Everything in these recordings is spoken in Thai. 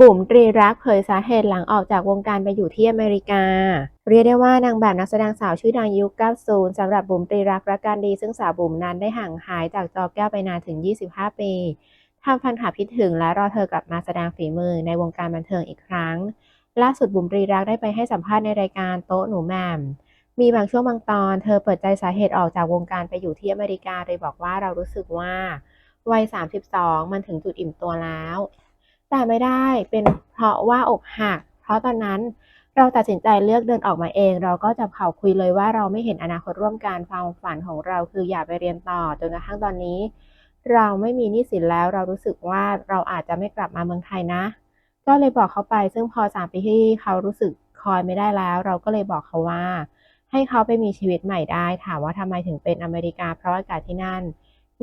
บุ๋มตรีรักเผยสาเหตุหลังออกจากวงการไปอยู่ที่อเมริกา เรียกได้ว่านางแบบนักแสดงสาวชื่อดังยุค 90 สำหรับบุ๋มตรีรักรักการดี ซึ่งสาวบุ๋มนั้นได้ห่างหายจากจอแก้วไปนานถึง 25 ปีทำแฟนคลับคิดถึงและรอเธอกลับมาแสดงฝีมือในวงการบันเทิงอีกครั้ง ล่าสุดบุ๋มตรีรักได้ไปให้สัมภาษณ์ในรายการโต๊ะหนูแมมมีบางช่วงบางตอน เธอเปิดใจสาเหตุออกจากวงการไปอยู่ที่อเมริกาโดยบอกว่าเรารู้สึกว่าวัย 32 มันถึงจุดอิ่มตัวแล้ว แต่ไม่ได้เป็นเพราะว่าอกหัก เพราะตอนนั้นเราตัดสินใจเลือกเดินออกมาเอง เราก็จับเข่าคุยเลยว่าเราไม่เห็นอนาคตร่วมกันความฝันของเราคืออยากไปเรียนต่อจนกระทั่งตอนนี้ เราไม่มีหนี้สินแล้วเรารู้สึกว่าเราอาจจะไม่กลับมาเมืองไทยนะ ก็เลยบอกเขาไปซึ่งพอสามปีที่เขารู้สึกคอยไม่ได้แล้ว เราก็เลยบอกเขาว่า ให้เขาไปมีชีวิตใหม่ได้ถามว่าทำไมถึงเป็นอเมริกาเพราะอากาศที่นั่น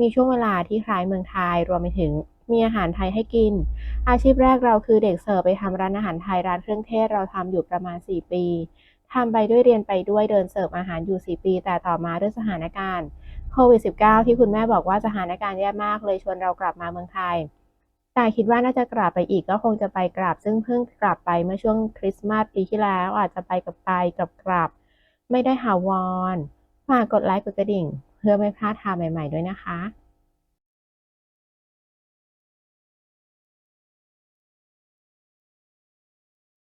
มีช่วงเวลาที่คล้ายเมืองไทยรวมไปถึง มีอาหารไทยให้กิน อาชีพแรกเราคือเด็กเสิร์ฟไปทำร้านอาหารไทยร้านเครื่องเทศเราทำอยู่ประมาณ 4 ปีทำไปด้วยเรียนไปด้วยเดินเสิร์ฟอาหารอยู่ 4 ปี แต่ต่อมาด้วยสถานการณ์โควิด -19 ที่คุณแม่บอกว่าสถานการณ์แย่มากเลยชวนเรากลับมาเมืองไทย แต่คิดว่าน่าจะกลับไปอีกก็คงจะไปกลับ ซึ่งเพิ่งกลับไปเมื่อช่วงคริสต์มาสปีที่แล้ว อาจจะไปกับไปกับกลับ ไม่ได้หาวอนฝากกดไลค์กดกระดิ่ง เพื่อไม่พลาดทางใหม่ ๆ ด้วยนะคะ